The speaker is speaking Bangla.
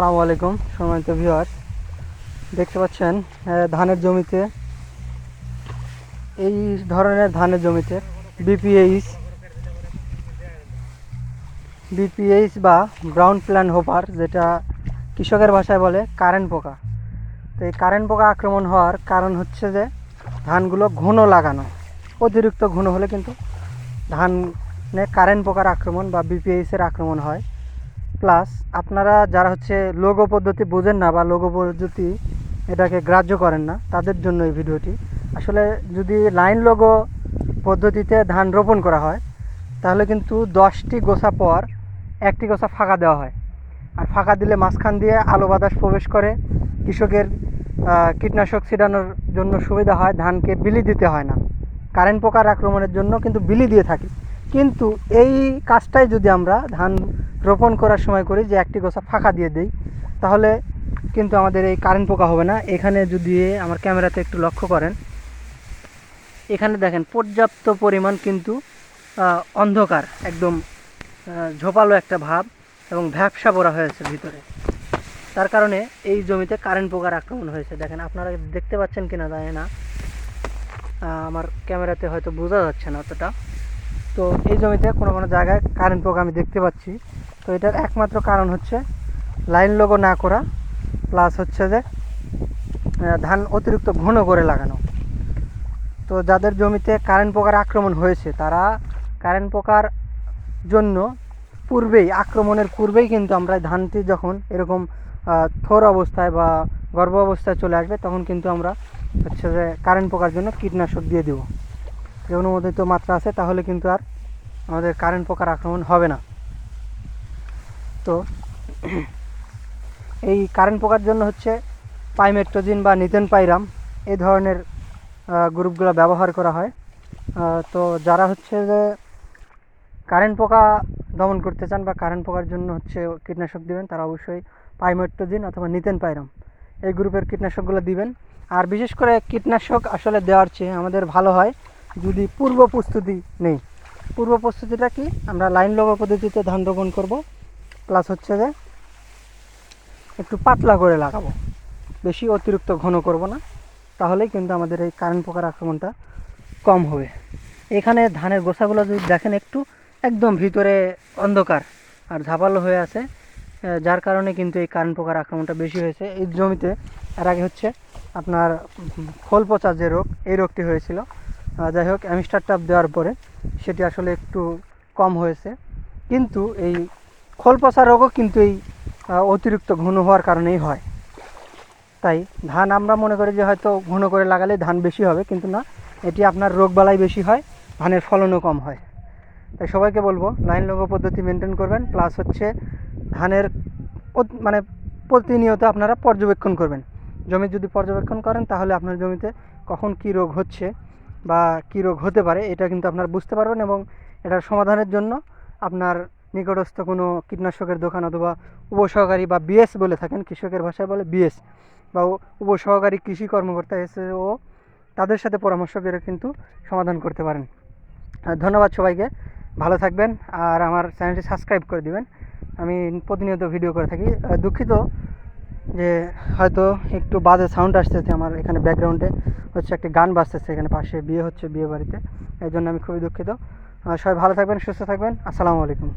আসসালামু আলাইকুম, সম্মানিত ভিউয়ার্স দেখতে পাচ্ছেন ধানের জমিতে, এই ধরনের ধানের জমিতে বিপিএইচ বিপিএইচ বা ব্রাউন প্ল্যান হোপার যেটা কৃষকের ভাষায় বলে কারেন্ট পোকা। তো এই কারেন্ট পোকা আক্রমণ হওয়ার কারণ হচ্ছে যে, ধানগুলো ঘন লাগানো। অতিরিক্ত ঘন হলে কিন্তু ধানে কারেন্ট পোকার আক্রমণ বা বিপিএইচের আক্রমণ হয়। প্লাস আপনারা যারা হচ্ছে লোগো পদ্ধতি বোঝেন না বা লোগো পদ্ধতি এটাকে গ্রাহ্য করেন না, তাদের জন্য এই ভিডিওটি। আসলে যদি লাইন লোগো পদ্ধতিতে ধান রোপণ করা হয়, তাহলে কিন্তু দশটি গোছা পর একটি গোছা ফাঁকা দেওয়া হয়। আর ফাঁকা দিলে মাঝখান দিয়ে আলো বাতাস প্রবেশ করে, কৃষকের কীটনাশক ছিটানোর জন্য সুবিধা হয়, ধানকে বিলি দিতে হয় না। কারেন্ট পোকার আক্রমণের জন্য কিন্তু বিলি দিয়ে থাকি। কিন্তু এই কাজটাই যদি আমরা ধান রোপণ করার সময় করি যে একটি গোছা ফাঁকা দিয়ে দিই, তাহলে কিন্তু আমাদের এই কারেন্ট পোকা হবে না। এখানে যদি আমার ক্যামেরাতে একটু লক্ষ্য করেন, এখানে দেখেন পর্যাপ্ত পরিমাণ কিন্তু অন্ধকার, একদম ঝোপালো একটা ভাব এবং ভ্যাবসা পড়া হয়েছে ভিতরে। তার কারণে এই জমিতে কারেন্ট পোকার আক্রমণ হয়েছে। দেখেন আপনারা দেখতে পাচ্ছেন কিনা জানি না। আমার ক্যামেরাতে হয়তো বোঝা যাচ্ছে না অতটা। তো এই জমিতে কোনো কোনো জায়গায় কারেন্ট পোকা আমি দেখতে পাচ্ছি। তো এটার একমাত্র কারণ হচ্ছে লাইন লোগো না করা প্লাস হচ্ছে যে ধান অতিরিক্ত ঘন করে লাগানো। তো যাদের জমিতে কারেন্ট পোকার আক্রমণ হয়েছে, তারা কারেন্ট পোকার জন্য পূর্বেই, আক্রমণের পূর্বেই কিন্তু আমরা ধানটি যখন এরকম থোর অবস্থায় বা গর্ভ অবস্থায় চলে আসবে, তখন কিন্তু আমরা হচ্ছে যে কারেন্ট পোকার জন্য কীটনাশক দিয়ে দেবো। যে অনুমোদিত মাত্রা আছে, তাহলে কিন্তু আর আমাদের কারেন্ট পোকার আক্রমণ হবে না। তো এই কারেন্ট পোকার জন্য হচ্ছে পাইমেট্রোজিন বা নিতেন পাইরাম এই ধরনের গ্রুপগুলো ব্যবহার করা হয়। তো যারা হচ্ছে যে কারেন্ট পোকা দমন করতে চান বা কারেন্ট পোকার জন্য হচ্ছে কীটনাশক দিবেন, তারা অবশ্যই পাইমেট্রোজিন অথবা নিতেন পাইরাম এই গ্রুপের কীটনাশকগুলো দিবেন। আর বিশেষ করে কীটনাশক আসলে দেওয়ার চেয়ে আমাদের ভালো হয় যদি পূর্ব প্রস্তুতি নেই। পূর্ব প্রস্তুতিটা কি? আমরা লাইন লগা পদ্ধতিতে ধান রোপণ করব। প্লাস হচ্ছে যে একটু পাতলা করে লাগাবো। বেশি অতিরিক্ত ঘন করব না, তাহলেই কিন্তু আমাদের এই কারেন্ট পোকার আক্রমণটা কম হবে। এখানে ধানের গোছাগুলো যদি দেখেন একটু একদম ভিতরে অন্ধকার আর ঝাপালো হয়ে আছে যার কারণে কিন্তু এই কারেন্ট পোকার আক্রমণটা বেশি হয়েছে। এই জমিতে এর আগে হচ্ছে আপনার খোল পচা যে রোগ, এই রোগটি হয়েছিল। যাই হোক অ্যামিস্টার টাপ দেওয়ার পরে সেটি আসলে একটু কম হয়েছে। কিন্তু এই খোল পচা রোগও কিন্তু এই অতিরিক্ত ঘন হওয়ার কারণেই হয়। তাই ধান আমরা মনে করি যে হয়তো ঘন করে লাগালে ধান বেশি হবে, কিন্তু না, এটি আপনার রোগবালাই বেশি হয়, ধানের ফলনও কম হয়। তাই সবাইকে বলব, লাইন লগো পদ্ধতি মেনটেন করবেন প্লাস হচ্ছে ধানের মানে প্রতিনিয়ত আপনারা পর্যবেক্ষণ করবেন। জমি যদি পর্যবেক্ষণ করেন, তাহলে আপনার জমিতে কখন কী রোগ হচ্ছে বা কী রোগ হতে পারে, এটা কিন্তু আপনারা বুঝতে পারবেন এবং এটার সমাধানের জন্য আপনার নিকটস্থ কোনো কীটনাশকের দোকান অথবা উপসহকারী বা বিএস বলে থাকেন, কৃষকের ভাষায় বলে বিএস বা উপসহকারী কৃষি কর্মকর্তা এসে ও তাদের সাথে পরামর্শ করে কিন্তু সমাধান করতে পারেন। ধন্যবাদ সবাইকে, ভালো থাকবেন আর আমার চ্যানেলটি সাবস্ক্রাইব করে দিবেন। আমি প্রতিনিয়ত ভিডিও করে থাকি। দুঃখিত যে হয়তো একটু বাজে সাউন্ড আসতেছে আমার এখানে ব্যাকগ্রাউন্ডে হচ্ছে একটি গান বাজতেছে এখানে পাশে, বিয়ে হচ্ছে বিয়ে বাড়িতে এই জন্য আমি খুবই দুঃখিত। সবাই ভালো থাকবেন, সুস্থ থাকবেন। আসসালামু আলাইকুম।